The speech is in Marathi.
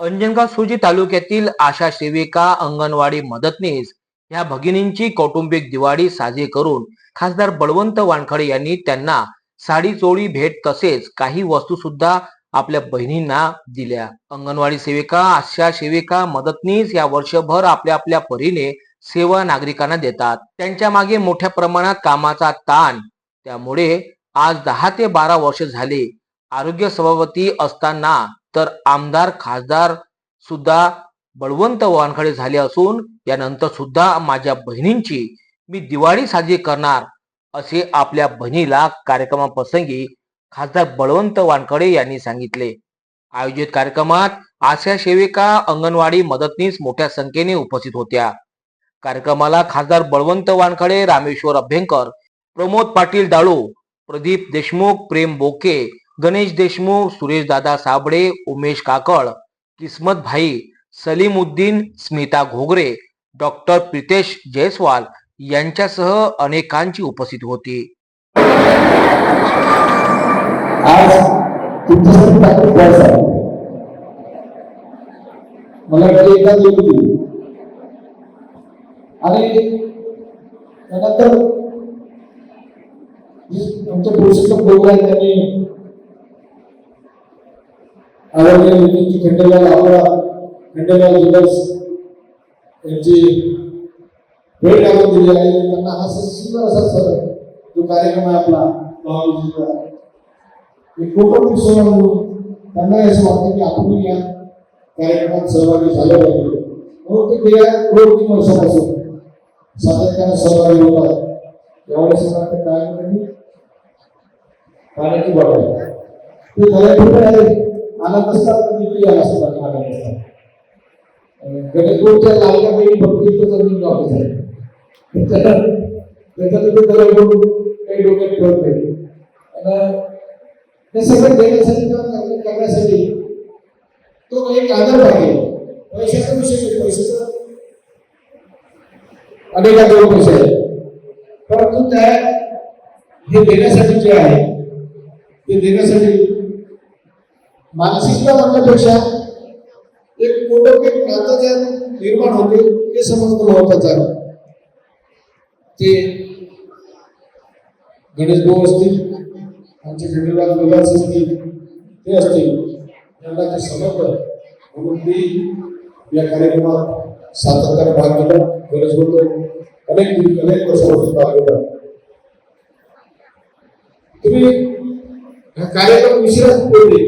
अंजनगाव सुजी तालुक्यातील आशा सेविका अंगणवाडी मदतनीस या भगिनींची कौटुंबिक दिवाळी साजरी करून खासदार बळवंत वानखडे यांनी त्यांना साडी चोळी भेट तसेच काही वस्तू सुद्धा आपल्या बहिणींना दिल्या. अंगणवाडी सेविका आशा सेविका मदतनीस या वर्षभर आपल्या आपल्या परीने सेवा नागरिकांना देतात. त्यांच्या मागे मोठ्या प्रमाणात कामाचा ताण. त्यामुळे आज दहा ते बारा वर्ष झाले आरोग्य सभापती असताना तर आमदार खासदार सुद्धा बळवंत वानखडे झाले असून यानंतर सुद्धा माझ्या बहिणींची मी दिवाळी साजरी करणार असे आपल्या बहिणीला कार्यक्रमाप्रसंगी खासदार बळवंत वानखडे यांनी सांगितले. आयोजित कार्यक्रमात आशा सेविका अंगणवाडी मदतनीस मोठ्या संख्येने उपस्थित होत्या. कार्यक्रमाला खासदार बळवंत वानखडे रामेश्वर अभ्यंकर प्रमोद पाटील दाळू प्रदीप देशमुख प्रेम बोके गणेश देशमुख सुरेश दादा साबळे उमेश काकड किस्मत भाई सलीमुद्दीन स्मिता घोगरे डॉक्टर प्रितेश जयस्वाल यांच्यासह अनेकांची उपस्थित होती. आज मला आणि त्यानंतर आमच्या त्यांनी आदरणीय व्यक्तींची खंडेलाल आपला खंडेलाल दिवस यांची भेट आपण दिली आहे. त्यांना हा सुंदर असा सर जो कार्यक्रम आहे आपला भावजीचा एक कुटुंब सेवा म्हणून त्यांना असं वाटतं की आपण या कार्यक्रमात सहभागी झालं पाहिजे. म्हणून ते गेल्या दोन तीन वर्षापासून सातत्याने सहभागी होतात यावेळेस मला वाटतं काय त्यांनी पाण्याची बॉटल ते आहे? आहे असतात नसतात तर सुद्धा लागत असतात आला लागल्या काही भक्तीचं पैकी फक्त इथं जमीन ऑफिस आहे त्याच्यात ते दर्यापूर काही डोक्यात ठेवत नाही. आणि हे सगळं देण्यासाठी करण्यासाठी तो एक आदर पाहिजे पैशाचा विषय नाही पैशाचा अनेकांजवळ पैसे आहे परंतु त्या हे देण्यासाठी जे आहे ते देण्यासाठी मानसिकता म्हणण्यापेक्षा एक कौटुंबिक नातं ज्या निर्माण होते ते समजणं महत्वाचं आहे. ते गणेश भाऊ असतील आमचे खंडेराज विलास असतील ते असतील त्यांना ते समजलं. म्हणून मी या कार्यक्रमात सातत्याने भाग घेतला. गरज होतो अनेक अनेक वर्षापासून भाग घेतला. तुम्ही हा कार्यक्रम विषयाच बोलले